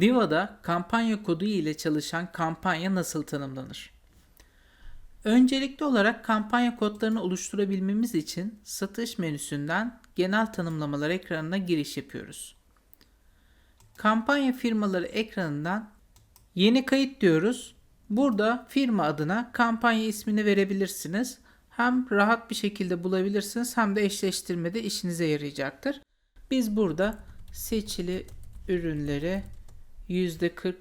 Diva'da kampanya kodu ile çalışan kampanya nasıl tanımlanır? Öncelikli olarak kampanya kodlarını oluşturabilmemiz için satış menüsünden genel tanımlamalar ekranına giriş yapıyoruz. Kampanya firmaları ekranından yeni kayıt diyoruz. Burada firma adına kampanya ismini verebilirsiniz. Hem rahat bir şekilde bulabilirsiniz hem de eşleştirmede işinize yarayacaktır. Biz burada seçili ürünleri %40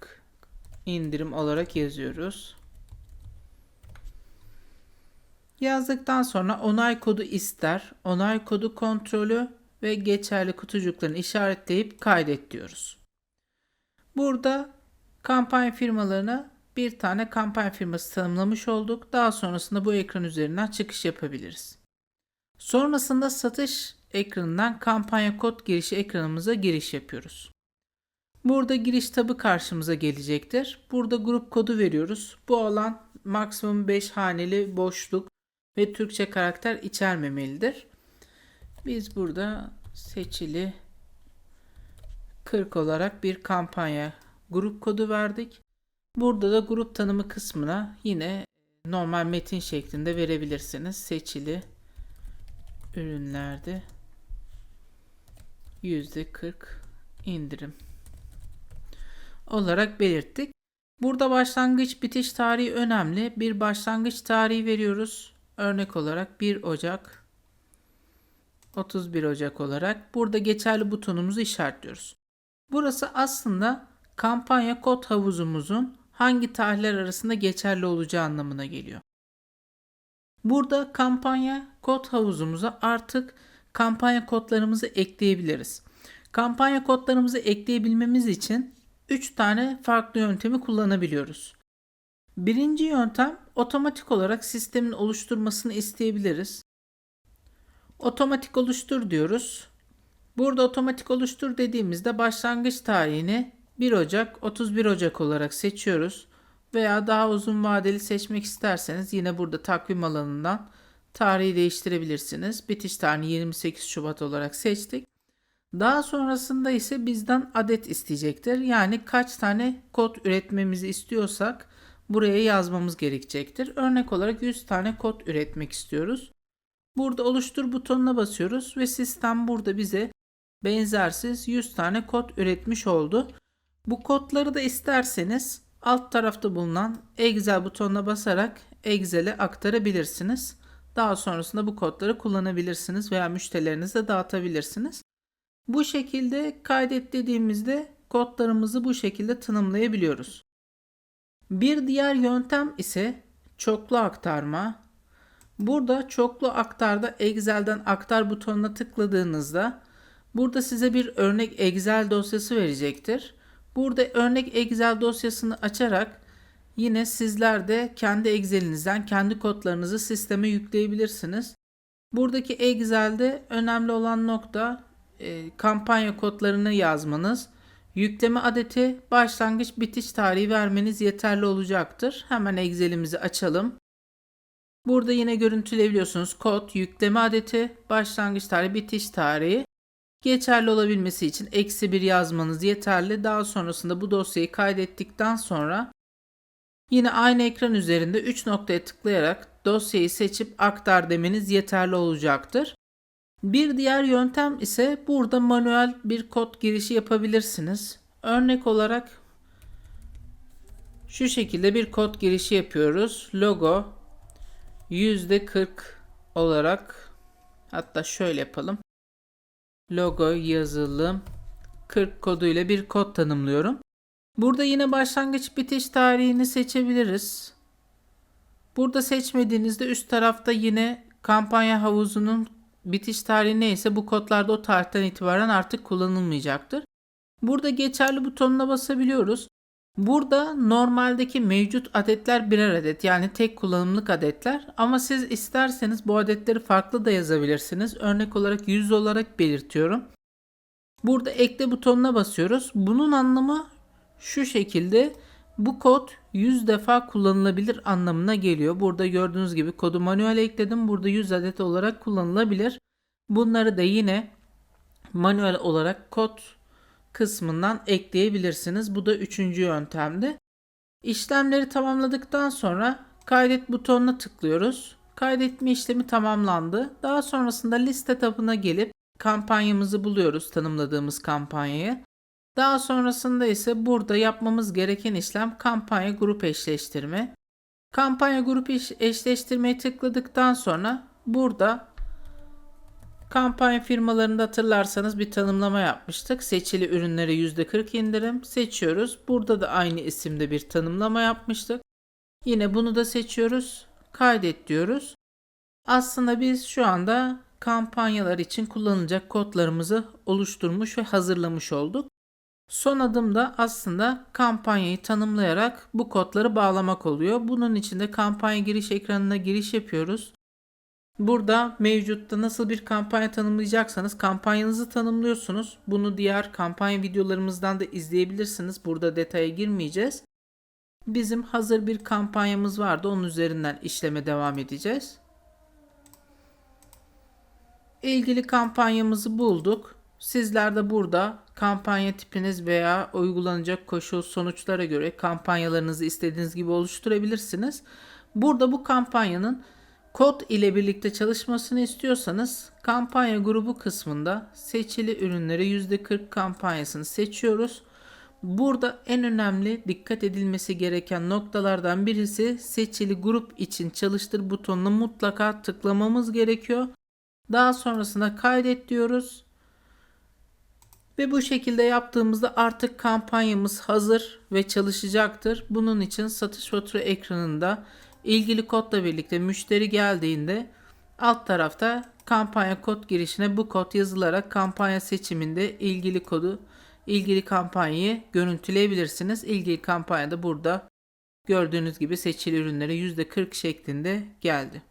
indirim olarak yazıyoruz. Yazdıktan sonra onay kodu ister, onay kodu kontrolü ve geçerli kutucuklarını işaretleyip kaydet diyoruz. Burada kampanya firmalarına bir tane kampanya firması tanımlamış olduk. Daha sonrasında bu ekran üzerinden çıkış yapabiliriz. Sonrasında satış ekranından kampanya kod girişi ekranımıza giriş yapıyoruz. Burada giriş tabı karşımıza gelecektir. Burada grup kodu veriyoruz. Bu alan maksimum 5 haneli boşluk ve Türkçe karakter içermemelidir. Biz burada seçili 40 olarak bir kampanya grup kodu verdik. Burada da grup tanımı kısmına yine normal metin şeklinde verebilirsiniz. Seçili ürünlerde %40 indirim olarak belirttik. Burada başlangıç bitiş tarihi önemli. Bir başlangıç tarihi veriyoruz. Örnek olarak 1 Ocak 31 Ocak olarak burada geçerli butonumuzu işaretliyoruz. Burası aslında kampanya kod havuzumuzun hangi tarihler arasında geçerli olacağı anlamına geliyor. Burada kampanya kod havuzumuza artık kampanya kodlarımızı ekleyebiliriz. Kampanya kodlarımızı ekleyebilmemiz için 3 tane farklı yöntemi kullanabiliyoruz. Birinci yöntem otomatik olarak sistemin oluşturmasını isteyebiliriz. Otomatik oluştur diyoruz. Burada otomatik oluştur dediğimizde başlangıç tarihini 1 Ocak 31 Ocak olarak seçiyoruz. Veya daha uzun vadeli seçmek isterseniz yine burada takvim alanından tarihi değiştirebilirsiniz. Bitiş tarihini 28 Şubat olarak seçtik. Daha sonrasında ise bizden adet isteyecektir. Yani kaç tane kod üretmemizi istiyorsak buraya yazmamız gerekecektir. Örnek olarak 100 tane kod üretmek istiyoruz. Burada oluştur butonuna basıyoruz ve sistem burada bize benzersiz 100 tane kod üretmiş oldu. Bu kodları da isterseniz alt tarafta bulunan Excel butonuna basarak Excel'e aktarabilirsiniz. Daha sonrasında bu kodları kullanabilirsiniz veya müşterilerinize dağıtabilirsiniz. Bu şekilde kaydet dediğimizde kodlarımızı bu şekilde tanımlayabiliyoruz. Bir diğer yöntem ise çoklu aktarma. Burada çoklu aktarda Excel'den aktar butonuna tıkladığınızda burada size bir örnek Excel dosyası verecektir. Burada örnek Excel dosyasını açarak yine sizler de kendi Excel'inizden kendi kodlarınızı sisteme yükleyebilirsiniz. Buradaki Excel'de önemli olan nokta e, kampanya kodlarını yazmanız, yükleme adeti, başlangıç bitiş tarihi vermeniz yeterli olacaktır. Hemen Excel'imizi açalım. Burada yine görüntüleyebiliyorsunuz. Kod, yükleme adeti, başlangıç tarihi, bitiş tarihi. Geçerli olabilmesi için eksi bir yazmanız yeterli. Daha sonrasında bu dosyayı kaydettikten sonra yine aynı ekran üzerinde 3 noktaya tıklayarak dosyayı seçip aktar demeniz yeterli olacaktır. Bir diğer yöntem ise burada manuel bir kod girişi yapabilirsiniz. Örnek olarak şu şekilde bir kod girişi yapıyoruz. Logo %40 olarak hatta şöyle yapalım. Logo yazılım 40 koduyla bir kod tanımlıyorum. Burada yine başlangıç bitiş tarihini seçebiliriz. Burada seçmediğinizde üst tarafta yine kampanya havuzunun bitiş tarihi neyse bu kodlarda o tarihten itibaren artık kullanılmayacaktır. Burada geçerli butonuna basabiliyoruz. Burada normaldeki mevcut adetler birer adet yani tek kullanımlık adetler ama siz isterseniz bu adetleri farklı da yazabilirsiniz. Örnek olarak 100 olarak belirtiyorum. Burada ekle butonuna basıyoruz. Bunun anlamı şu şekilde bu kod 100 defa kullanılabilir anlamına geliyor. Burada gördüğünüz gibi kodu manuel ekledim. Burada 100 adet olarak kullanılabilir. Bunları da yine manuel olarak kod kısmından ekleyebilirsiniz. Bu da üçüncü yöntemdi. İşlemleri tamamladıktan sonra kaydet butonuna tıklıyoruz. Kaydetme işlemi tamamlandı. Daha sonrasında liste tabına gelip kampanyamızı buluyoruz tanımladığımız kampanyayı. Daha sonrasında ise burada yapmamız gereken işlem kampanya grup eşleştirme. Kampanya grup eş- eşleştirmeye tıkladıktan sonra burada kampanya firmalarında hatırlarsanız bir tanımlama yapmıştık. Seçili ürünlere %40 indirim seçiyoruz. Burada da aynı isimde bir tanımlama yapmıştık. Yine bunu da seçiyoruz. Kaydet diyoruz. Aslında biz şu anda kampanyalar için kullanılacak kodlarımızı oluşturmuş ve hazırlamış olduk. Son adımda aslında kampanyayı tanımlayarak bu kodları bağlamak oluyor. Bunun için de kampanya giriş ekranına giriş yapıyoruz. Burada mevcutta nasıl bir kampanya tanımlayacaksanız kampanyanızı tanımlıyorsunuz. Bunu diğer kampanya videolarımızdan da izleyebilirsiniz. Burada detaya girmeyeceğiz. Bizim hazır bir kampanyamız vardı. Onun üzerinden işleme devam edeceğiz. İlgili kampanyamızı bulduk. Sizler de burada kampanya tipiniz veya uygulanacak koşul sonuçlara göre kampanyalarınızı istediğiniz gibi oluşturabilirsiniz. Burada bu kampanyanın kod ile birlikte çalışmasını istiyorsanız kampanya grubu kısmında seçili ürünlere %40 kampanyasını seçiyoruz. Burada en önemli dikkat edilmesi gereken noktalardan birisi seçili grup için çalıştır butonuna mutlaka tıklamamız gerekiyor. Daha sonrasında kaydet diyoruz. Ve bu şekilde yaptığımızda artık kampanyamız hazır ve çalışacaktır. Bunun için satış fatura ekranında ilgili kodla birlikte müşteri geldiğinde alt tarafta kampanya kod girişine bu kod yazılarak kampanya seçiminde ilgili kodu ilgili kampanyayı görüntüleyebilirsiniz. İlgili kampanya da burada gördüğünüz gibi seçili ürünlere %40 şeklinde geldi.